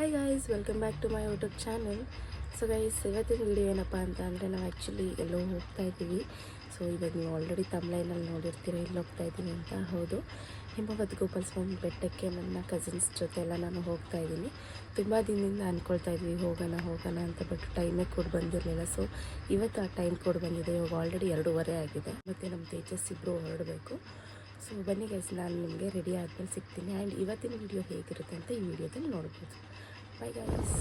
Hi guys welcome back to my YouTube channel so guys ಇವತ್ತಿನ video ಏನಪ್ಪ ಅಂತ ಅಂದರೆ ನಾವು ಆ್ಯಕ್ಚುಲಿ ಎಲ್ಲೋ ಹೋಗ್ತಾ ಇದ್ದೀವಿ. ಸೊ ಇವಾಗ ನೀವು ಆಲ್ರೆಡಿ ತಮ್ಲೈನಲ್ಲಿ ನೋಡಿರ್ತೀರ ಇಲ್ಲಿ ಹೋಗ್ತಾ ಇದ್ದೀನಿ ಅಂತ? ಹೌದು. ಹಿಮವತ್ ಗೋಪಾಲ ಸ್ವಾಮಿ ಬೆಟ್ಟಕ್ಕೆ ನನ್ನ ಕಸಿನ್ಸ್ ಜೊತೆ ಎಲ್ಲ ನಾನು ಹೋಗ್ತಾ ಇದ್ದೀನಿ. ತುಂಬ ದಿನದಿಂದ ಅಂದ್ಕೊಳ್ತಾ ಇದ್ವಿ, ಹೋಗೋಣ ಹೋಗೋಣ ಅಂತ ಬಟ್ ಟೈಮೇ ಕೂಡ ಬಂದಿರಲಿಲ್ಲ. ಸೊ ಇವತ್ತು ಆ ಟೈಮ್ ಕೂಡ ಬಂದಿದೆ, ಇವಾಗ ಆಲ್ರೆಡಿ ಎರಡೂವರೆ ಆಗಿದೆ. ಮತ್ತು ನಮ್ಮ ತೇಜಸ್ ಇಬ್ಬರು ಹೊರಡಬೇಕು. ಸೊ ಬನ್ನಿ ಗೈಸ್ ನಾನು ನಿಮಗೆ ರೆಡಿ ಆದಮೇಲೆ ಸಿಗ್ತೀನಿ. ಆ್ಯಂಡ್ ಇವತ್ತಿನ ವಿಡಿಯೋ ಹೇಗಿರುತ್ತೆ ಅಂತ ಈ ವಿಡಿಯೋದಲ್ಲಿ ನೋಡ್ಬೋದು. ಬೈ ಗೈಸ್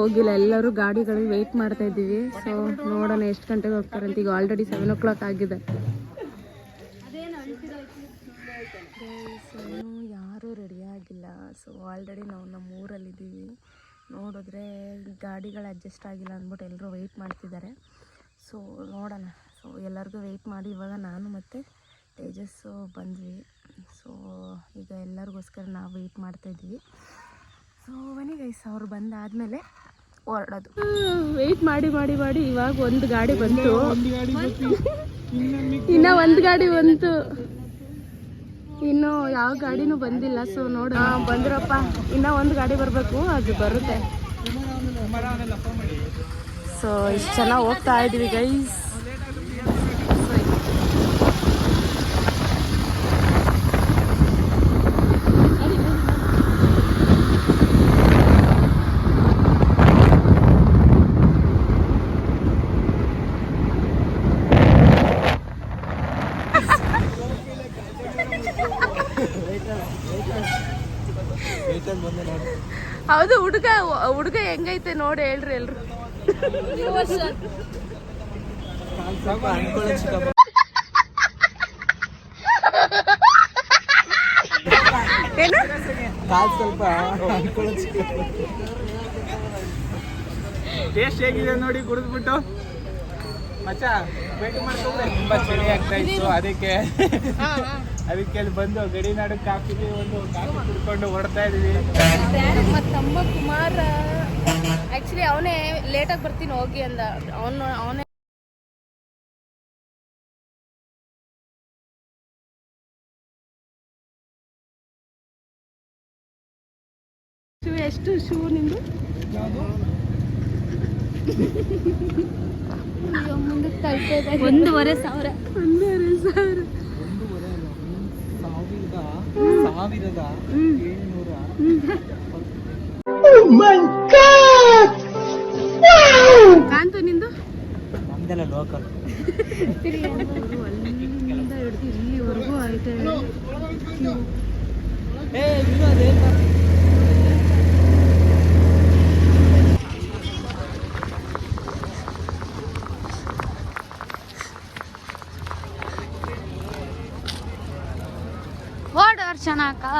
ಹೋಗಿಲ್ಲ. ಎಲ್ಲರೂ ಗಾಡಿಗಳಿಗೆ ವೆಯ್ಟ್ ಮಾಡ್ತಾ ಇದ್ದೀವಿ. ಸೊ ನೋಡೋಣ ಎಷ್ಟು ಗಂಟೆಗೆ ಹೋಗ್ತಾರೆ ಅಂತ. ಈಗ ಆಲ್ರೆಡಿ ಸೆವೆನ್ ಓ ಕ್ಲಾಕ್ ಆಗಿದೆ ಯಾರೂ ರೆಡಿ ಆಗಿಲ್ಲ. ಸೊ ಆಲ್ರೆಡಿ ನಾವು ನಮ್ಮ ಊರಲ್ಲಿದ್ದೀವಿ ನೋಡಿದ್ರೆ ಗಾಡಿಗಳು ಅಡ್ಜಸ್ಟ್ ಆಗಿಲ್ಲ ಅಂದ್ಬಿಟ್ಟು ಎಲ್ಲರೂ ವೆಯ್ಟ್ ಮಾಡ್ತಿದ್ದಾರೆ. ಸೊ ನೋಡೋಣ. ಸೊ ಎಲ್ಲರಿಗೂ ವೆಯ್ಟ್ ಮಾಡಿ ಇವಾಗ ನಾನು ಮತ್ತು ತೇಜಸ್ಸು ಬಂದ್ವಿ. ಸೊ ಈಗ ಎಲ್ಲರಿಗೋಸ್ಕರ ನಾವು ವೆಯ್ಟ್ ಮಾಡ್ತಾಯಿದ್ವಿ ಸೊ ಬನ್ನಿ ಗೈಸ್ ಅವ್ರು ಬಂದಾದಮೇಲೆ ಹೊರಡೋದು. ವೆಯ್ಟ್ ಮಾಡಿ ಮಾಡಿ ಮಾಡಿ ಇವಾಗ ಒಂದು ಗಾಡಿ ಬಂತು. ಇನ್ನ ಒಂದು ಗಾಡಿ ಬಂತು. ಇನ್ನು ಯಾವ ಗಾಡಿನೂ ಬಂದಿಲ್ಲ ಸೊ ನೋಡ ಬಂದ್ರಪ್ಪ. ಇನ್ನ ಒಂದು ಗಾಡಿ ಬರಬೇಕು ಅದು ಬರುತ್ತೆ. ಸೊ ಇಷ್ಟು ಚೆನ್ನಾಗಿ ಹೋಗ್ತಾ ಇದೀವಿ ಗೈಸ್ ಹೌದು ಹುಡುಗ ಹುಡುಗ ಹೆಂಗೈತೆ ನೋಡಿ ಹೇಳ್ರಿ ಎಲ್ರು. ಏನು? ಕಾಲ್ ಸ್ವಲ್ಪ ಟೇಸ್ಟ್ ಹೇಗಿದೆ ನೋಡಿ ಕುಡಿದ್ಬಿಟ್ಟು. ಮಚ್ಚ ಭೇಟಿ ಮಾಡ್ಕೊಂಡ್ರೆ. ತುಂಬಾ ಚಳಿ ಆಗ್ತಾ ಇತ್ತು ಅದಕ್ಕೆ. ಅದಕ್ಕೆ ಅಲ್ಲಿ ಬಂದು ಗಡಿನಾಡು ಕಾಫಿಗೆ ಒಂದು ಕಾಫಿ ಕುಡ್ಕೊಂಡು ಹೊರಡ್ತಾ ಇದೀವಿ ತಮ್ಮ ಕುಮಾರ ಆಕ್ಚುಲಿ ಅವನೇ ಲೇಟಾಗಿ ಬರ್ತೀನಿ ಹೋಗಿ ಅಂದ. ಅವನು ಅವನೇ ಶೂ ಎಷ್ಟು ಶೂ ನಿಂದು? ಒಂದೂವರೆ ಸಾವಿರ. ಒಂದೂವರೆ ಸಾವಿರ. ಸಾವಿರದ ಏಳ್ನೂರ ಕಾಂತು ನಿಂದು? ನಮ್ದೆಲ್ಲ ಲೋಕಲ್ ಅಕ್ಕ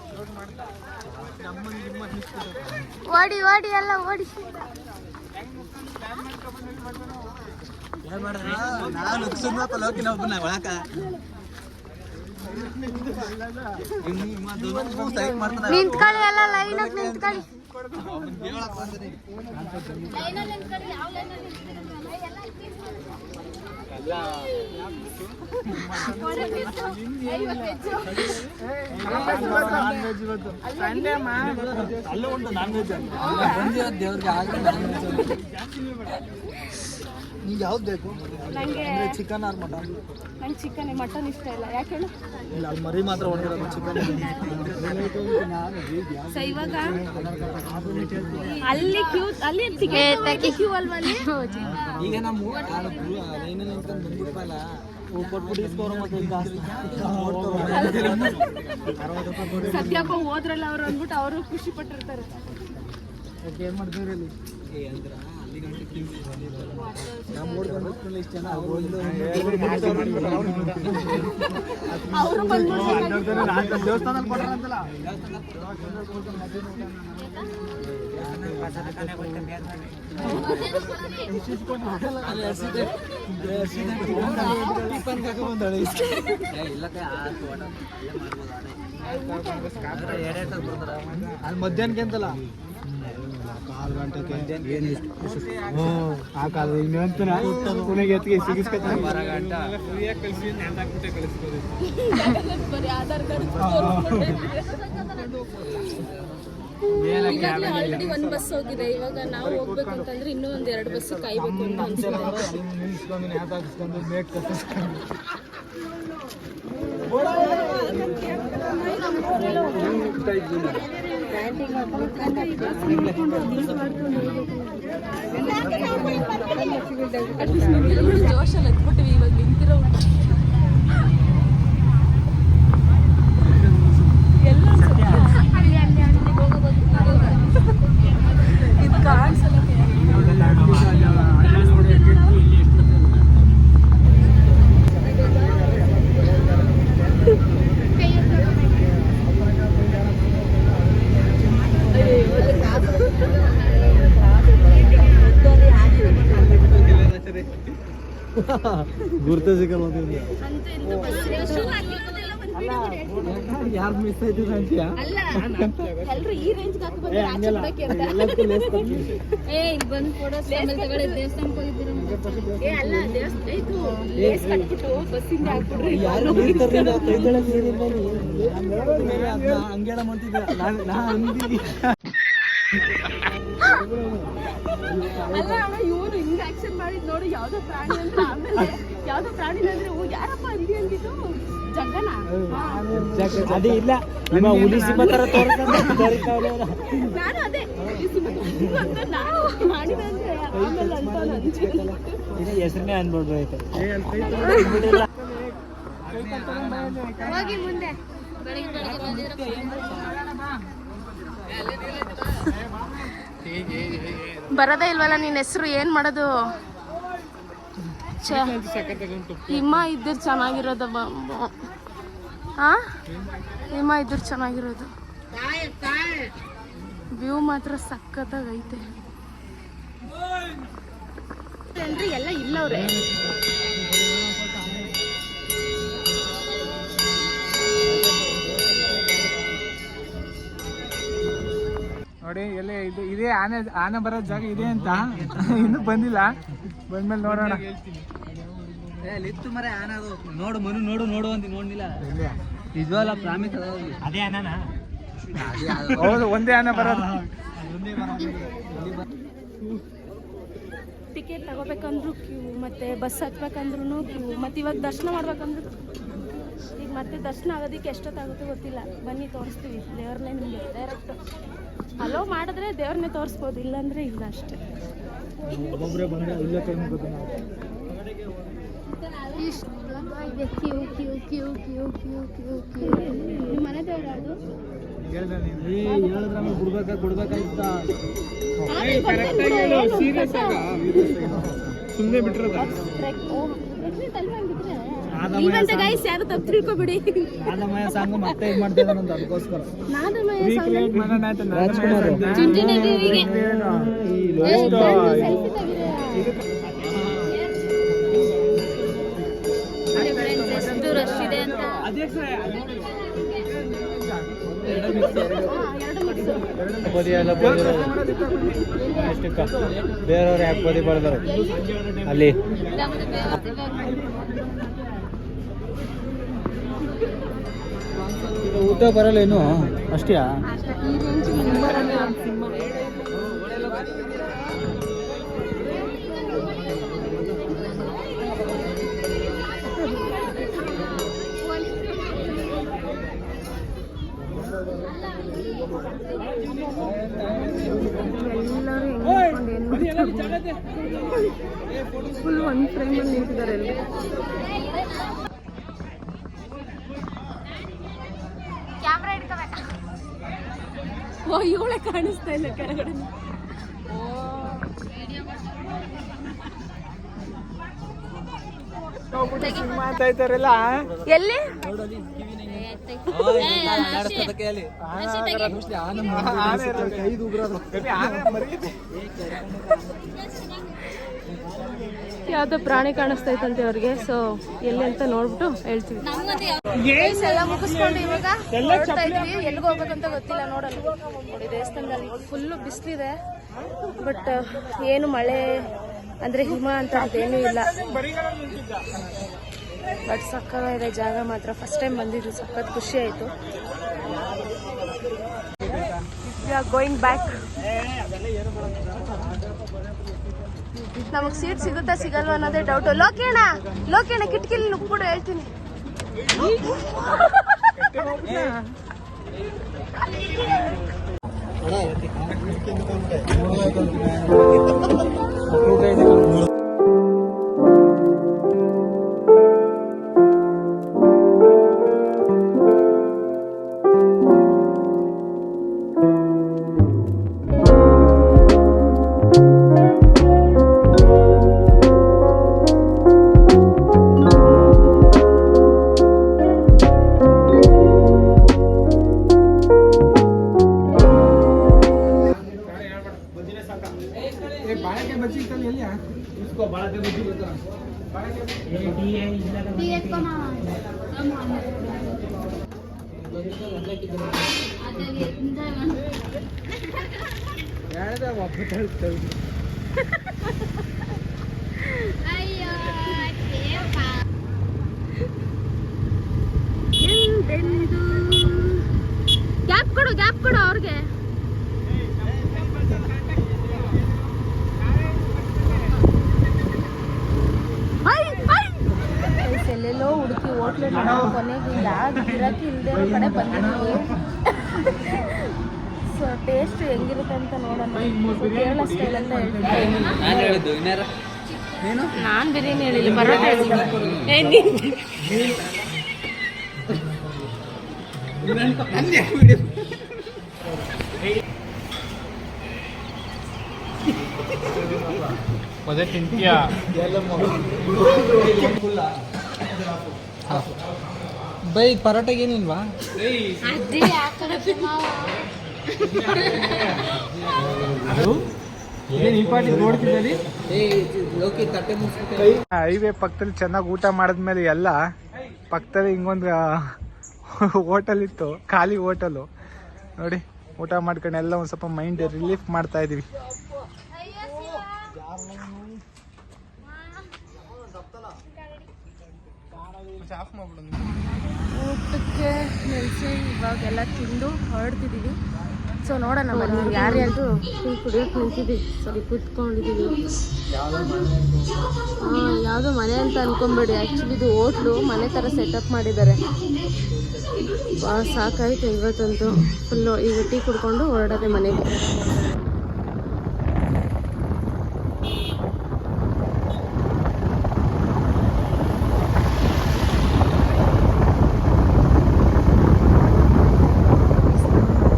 ಓಡಿ ಓಡಿ ಎಲ್ಲ ಓಡಿ. ನಾನು ನಿಂತ್ಕೊಳ್ಳಿ ಎಲ್ಲ ಲೈನ್ ನಿಂತ್ಕೊಳ್ಳಿ. ಅಲ್ಲೂ ಉಂಟು ನಾನ್ ವೆಜ್ ದೇವ್ರಿಗೆ ಆಗಲಿ ನಿಂಗೆ ಯಾವ್ದು ಬೇಕು? ನನಗೆ ಚಿಕನ್ ಆರ್ ಮಟನ್ ನಂಗೆ ಚಿಕನ್ ಮಟನ್ ಇಷ್ಟ ಇಲ್ಲ. ಯಾಕೆ ಹೇಳು? ಇಲ್ಲ ಅಲ್ಲಿ ಮರಿ ಮಾತ್ರ ಹೊಡೆದಿರೋದು ಚಿಕನ್ ಸೊ ಇವಾಗ ಅಲ್ಲಿ ಕ್ಯೂ ಅಲ್ಲಿ ಟಿಕೆಟ್ ಕ್ಯೂ ಅಲ್ವಾ ಅಲ್ಲಿ? ಈಗ ನಮ್ಮ ಲೈನಲ್ಲಿ ನಿಂತ್ಕೊಂಡು ಬಂದಿಪ್ಪಲ್ಲ ಕೊಟ್ಬಿಟ್ಟು ಇಸ್ಕೋರ ಮತ್ತೆ ಸದ್ಯಪ್ಪ ಹೋದ್ರಲ್ಲ ಅವ್ರು ಅಂದ್ಬಿಟ್ಟು ಅವರು ಖುಷಿ ಪಟ್ಟಿರ್ತಾರೆ. ಏನು ಮಾಡ್ತೀವಿ ಅಲ್ಲಿ ಅಂದ್ರ ಅಲ್ಲಿ ಮಧ್ಯಾಹ್ನಕ್ಕೆ ಅಂತಲ್ಲ ಕಾಲು ಗಂಟೆಗೆ ಹ್ಞೂ ಆ ಕಾಲ ಇನ್ನಂತನ ಪುಣೆಗೆ ಎತ್ತಿಗೆ ಸಿಗಿಸ್ಕೊತಾನೆ. ಆಲ್ರೆಡಿ ಒಂದ್ ಬಸ್ ಹೋಗಿದೆ. ಇವಾಗ ನಾವು ಹೋಗ್ಬೇಕು ಅಂತಂದ್ರೆ ಇನ್ನೂ ಒಂದ್ ಎರಡು ಬಸ್ ಕಾಯ್ಬೇಕು ಅಂತ ಅನ್ಸುತ್ತೆ. ಜೋಶಲ್ಲಿ ಎತ್ಬಿಟ್ಟಿವಿ ಇವಾಗ ನಿಂತಿರೋ ಎಲ್ಲ ಇದು ಕಾಣಿಸಲ್ಲ ಗುರ್ತ ಸಿಗಲ್ಲ ಯಾರು ಮಿಸ್ ಆಯ್ತದ ಅಂತೀಯ ಅಲ್ಲ ಎಲ್ರು ಈ ರೇಂಜ್ ಏ ಇಲ್ಲಿ ಬಂದು ಫೋಟೋ ಆಮೇಲೆ ತಗೊಳ್ಳಿ ದೇವಸ್ಥಾನಕ್ಕೆ ಏ ಅಲ್ಲ ಹಂಗೇಳ ಮಾಡ್ತಿದ್ದೆ ನಾನು ನಾ ಅಂದಿದ್ದೆ ಅಲ್ಲ ಅಣ್ಣ ಇವನು ಹಿಂಗ್ ಆಕ್ಷನ್ ಮಾಡಿದ್ ನೋಡಿ ಯಾವ್ದೋ ಪ್ರಾಣಿ ಅಂತ ಆಮೇಲೆ ಯಾವ್ದೋ ಪ್ರಾಣಿ ಅಂದ್ರೆ ಓ ಯಾರಪ್ಪ ಅಂದಿ ಅಂದಿದ್ದು ಜಗ್ಗನ? ಅದೇ ಇಲ್ಲ ನಿಮ್ಮ ಹುಲಿ ಸಿಂಹ ತರ ನಾನು ಅದೇ ಅಂತ ಮಾಡಿದೆ ಅಂದ್ರೆ ಆಮೇಲೆ. ಹೆಸರನ್ನೇ ಅನ್ಬೋದು ಆಯ್ತು ಹೋಗಿ ಮುಂದೆ. ಬೆಳಿಗ್ಗೆ ಬೆಳಿಗ್ಗೆ ಬಂದಿದ್ರೆ ಬರೋದೇ ಇಲ್ವಲ್ಲ ನಿನ್ನ ಹೆಸರು ಏನ್ ಮಾಡೋದು? ಹಿಮ ಇದ್ದಿರ್ ಚೆನ್ನಾಗಿರೋದು ಹಾ ಹಿಮ ಇದ್ದಿರ್ ಚೆನ್ನಾಗಿರೋದು. ವ್ಯೂ ಮಾತ್ರ ಸಖತ್ತಾಗೈತೆ. ಎಲ್ಲ ಇಲ್ಲವ್ರೆ? ನೋಡಿ ಎಲ್ಲಿ ಇದು ಇದೇ ಆನೆ ಆನೆ ಬರೋ ಜಾಗ ಇದೆ ಅಂತ. ಇನ್ನೂ ಬಂದಿಲ್ಲ. ಬಂದ್ಮೇಲೆ ನೋಡೋಣ. ಲಿಫ್ಟ್ ಮರೆ ಆನೆ ಅದು. ನೋಡು ಮನು ನೋಡು ನೋಡು ಅಂತ ನೋಡ್ಲಿಲ್ಲ. ನಿಜವಲ್ಲ ಪ್ರಾಮಿಸ್ ಅದೇ ಆನ ಹೌದು ಒಂದೇ ಆನೆ ಬರೋದು. ಟಿಕೆಟ್ ತಗೋಬೇಕಂದ್ರೂ ಕ್ಯೂ ಮತ್ತೆ ಬಸ್ ಹತ್ಬೇಕಂದ್ರೂ ಕ್ಯೂ ಮತ್ತೆ ಇವಾಗ ದರ್ಶನ ಮಾಡ್ಬೇಕಂದ್ರು ಈಗ ಮತ್ತೆ ದರ್ಶನ ಆಗೋದಿಕ್ಕೆ ಎಷ್ಟೊತ್ತಾಗುತ್ತೆ ಗೊತ್ತಿಲ್ಲ. ಬನ್ನಿ ತೋರಿಸ್ತೀವಿ. ದೇವ್ರಲ್ಲೇ ನಿಮಗೆ. ಡೈರೆಕ್ಟ್ ಅಲೋ ಮಾಡಿದ್ರೆ ದೇವ್ರನ್ನೇ ತೋರಿಸ್ಬೋದು ಇಲ್ಲಾಂದ್ರೆ ಇಲ್ಲ ಅಷ್ಟೇ. ಮನೆ ದೇವ್ರ ಅದು ಸುಮ್ಮನೆ ಬಿಟ್ಟಿರೋದ ನೀವಂತ ಗೈಸ್ ಯಾರು ತಪ್ಪು ತಿಳ್ಕೊಬಿಡಿ. ನಾದಮಯ ಸಾಂಗ್ ಮತ್ತೆ ಇದು ಮಾಡ್ತಿದ್ದಾನಂತ ಅದಕ್ಕೋಸ್ಕರ. ನಾದಮಯ Recreate ಮಾಡೋಣ ಅಂತ ನಾನು ರಾಜ್ಕುಮಾರ್ ಚುಂಚುನ ದೇವಿಗೆ ಈ ಸೆಲ್ಫಿ ತೆಗಿದೆ ಎಷ್ಟು ರಶ್ ಇದೆ ಅಂತ. ಹಾ, ಎರಡು ಮಿಕ್ಸ್ ಬದಿ ಎಲ್ಲ ಎಷ್ಟಕ್ಕ ಬೇರೆಯವ್ರು ಯಾಕೆ ಬದಿ ಬರ್ದಾರೆ ಅಲ್ಲಿ. ಊಟ ಬರಲ್ಲ ಏನು? ಅಷ್ಟೇಯಾ ಈ ರೇಂಜ್ ನಿಮ್ಮರಲ್ಲ ಫುಲ್ ಒಂದು ಫ್ರೇಮಲ್ಲಿ ನಿಂತಿದ್ದಾರೆ ಎಲ್ಲ ಇವಳೆ ಕಾಣಿಸ್ತಾ ಇಲ್ಲ ಕೆಳಗಡೆ. ಅಂತ ಇದ್ದಾರಲ್ಲ ಎಲ್ಲಿ ಯಾವ್ದೋ ಪ್ರಾಣಿ ಕಾಣಿಸ್ತಾ ಇತ್ತಂತೆ ಅವ್ರಿಗೆ ಸೊ ಎಲ್ಲಿ ಅಂತ ನೋಡ್ಬಿಟ್ಟು ಹೇಳ್ತೀವಿ. ಮುಗಿಸ್ಕೊಂಡು ಇವಾಗ ಗೊತ್ತಿಲ್ಲ ಫುಲ್ಲು ಬಿಸಿಲಿದೆ. ಬಟ್ ಏನು ಮಳೆ ಅಂದ್ರೆ ಹಿಮ ಅಂತ ಏನು ಇಲ್ಲ. ಬಟ್ ಸಕ್ಕತ್ತಾಗಿದೆ ಜಾಗ ಮಾತ್ರ. ಫಸ್ಟ್ ಟೈಮ್ ಬಂದಿದ್ದು ಸಖತ್ ಖುಷಿ ಆಯ್ತು. ಗೋಯಿಂಗ್ ಬ್ಯಾಕ್ ನಮಗ್ ಸೀಟ್ ಸಿಗುತ್ತಾ ಸಿಗಲ್ವಾ ಅನ್ನೋದೇ ಡೌಟ್ ಲೋಕೇಣ ಲೋಕೇಣ ಕಿಟಕಿಲಿ ನುಗ್ಬಿಡು ಹೇಳ್ತೀನಿ. ಬಾಳೆಕಾಯಿ ಬಜ್ಜಿ ಇತ್ತಲ್ಲ ಎಲ್ಲಿ ಇಸ್ಕೋ ಬಾಳೆಕಾಯಿ ಬಜ್ಜಿ ಬರ್ತಾರ ಗ್ಯಾಪ್ ಕೊಡು ಗ್ಯಾಪ್ ಕೊಡು ಅವ್ರಿಗೆ ಗಿರಾಕಿ ಇಲ್ಲದೆ ಇರೋ ಕಡೆ ಬಂದಿದ್ದೀವಿ. ಸೊ ಟೇಸ್ಟ್ ಹೆಂಗಿರುತ್ತೆ ಅಂತ ನೋಡೋಣ. ಕೇರಳ ಸ್ಟೈಲ್ ಅಂತ ಹೇಳ್ತೀನಿ ನಾನು ಬಿರಿಯಾನಿ ಹೇಳಿಲ್ಲ ಪರೋಟ ಪದೇ ತಿಂತೀಯಾ? ಬೈ ಪರೋಟಾಗೆ ಏನಿಲ್ವಾ? ಹೈವೇ ಪಕ್ಕದಲ್ಲಿ ಚೆನ್ನಾಗಿ ಊಟ ಮಾಡಿದ್ಮೇಲೆ ಎಲ್ಲ ಪಕ್ಕದಲ್ಲಿ ಹಿಂಗೊಂದು ಹೋಟೆಲ್ ಇತ್ತು ಖಾಲಿ ಹೋಟೆಲು. ನೋಡಿ ಊಟ ಮಾಡ್ಕೊಂಡು ಎಲ್ಲ ಒಂದು ಸ್ವಲ್ಪ ಮೈಂಡ್ ರಿಲೀಫ್ ಮಾಡ್ತಾ ಇದೀವಿ. ಊಟಕ್ಕೆ ನೆನೆಸಿ ಇವಾಗೆಲ್ಲ ತಿಂದು ಹೊರಡ್ತಿದ್ದೀವಿ ಸೊ ನೋಡೋಣ ಬನ್ನಿ ಯಾರ್ಯಾರು ಫುಲ್ ಕುಡಿಯೋಕೆ ನಿಂತಿದ್ದೀವಿ. ಸರಿ ಕುತ್ಕೊಂಡಿದ್ದೀವಿ ಯಾವುದೋ ಮನೆ ಅಂತ ಅಂದ್ಕೊಂಬೇಡಿ ಆ್ಯಕ್ಚುಲಿ ಇದು ಹೋಟ್ಲು. ಮನೆ ಥರ ಸೆಟಪ್ ಮಾಡಿದ್ದಾರೆ. ಸಾಕಾಯ್ತು ಇವತ್ತಂತೂ. ಫುಲ್ಲು ಈಗ ಟೀ ಕುಡ್ಕೊಂಡು ಹೊರಡೋದೆ ಮನೆಗೆ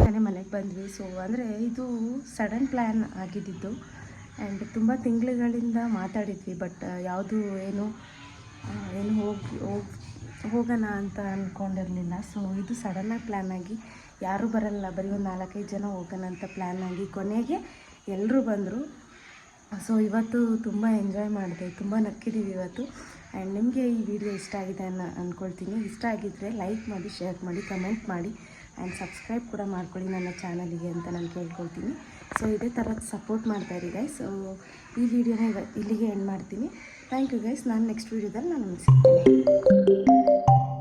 ತಾನೇ ಮನೆಗೆ ಬಂದ್ವಿ ಸೊ ಅಂದರೆ ಇದು ಸಡನ್ ಪ್ಲ್ಯಾನ್ ಆಗಿದ್ದಿದ್ದು ಆ್ಯಂಡ್ ತುಂಬ ತಿಂಗಳುಗಳಿಂದ ಮಾತಾಡಿದ್ವಿ ಬಟ್ ಯಾವುದು ಏನು ಏನು ಹೋಗಿ ಹೋಗಿ, ಹೋಗೋಣ ಅಂತ ಅಂದ್ಕೊಂಡಿರಲಿಲ್ಲ ಸೊ ಇದು ಸಡನ್ನಾಗಿ ಪ್ಲ್ಯಾನ್ ಆಗಿ ಯಾರೂ ಬರಲ್ಲ, ಬರೀ ಒಂದು ನಾಲ್ಕೈದು ಜನ ಹೋಗೋಣ ಅಂತ ಪ್ಲ್ಯಾನ್ ಆಗಿ ಕೊನೆಗೆ ಎಲ್ಲರೂ ಬಂದರು. ಸೊ ಇವತ್ತು ತುಂಬ ಎಂಜಾಯ್ ಮಾಡಿದೆ, ತುಂಬ ನಕ್ಕಿದ್ದೀವಿ ಇವತ್ತು. ಆ್ಯಂಡ್ ನಿಮಗೆ ಈ ವಿಡಿಯೋ ಇಷ್ಟ ಆಗಿದೆ ಅನ್ನೋ ಅಂದ್ಕೊಳ್ತೀನಿ ಇಷ್ಟ ಆಗಿದ್ದರೆ ಲೈಕ್ ಮಾಡಿ ಶೇರ್ ಮಾಡಿ ಕಮೆಂಟ್ ಮಾಡಿ ಆ್ಯಂಡ್ ಸಬ್ಸ್ಕ್ರೈಬ್ ಕೂಡ ಮಾಡ್ಕೊಳ್ಳಿ ನನ್ನ ಚಾನಲಿಗೆ ಅಂತ ನಾನು ಕೇಳ್ಕೊಳ್ತೀನಿ. ಸೊ ಇದೇ ಥರ ಸಪೋರ್ಟ್ ಮಾಡ್ತಾಯಿರಿ ಗೈಸ್ ಸೊ ಈ ವಿಡಿಯೋನ ಇಲ್ಲಿಗೆ ಎಂಡ್ ಮಾಡ್ತೀನಿ. ಥ್ಯಾಂಕ್ ಯು ಗೈಸ್ ನಾನು ನೆಕ್ಸ್ಟ್ ವೀಡಿಯೋದಲ್ಲಿ ನಾನು ಸಿಗ್ತೀನಿ.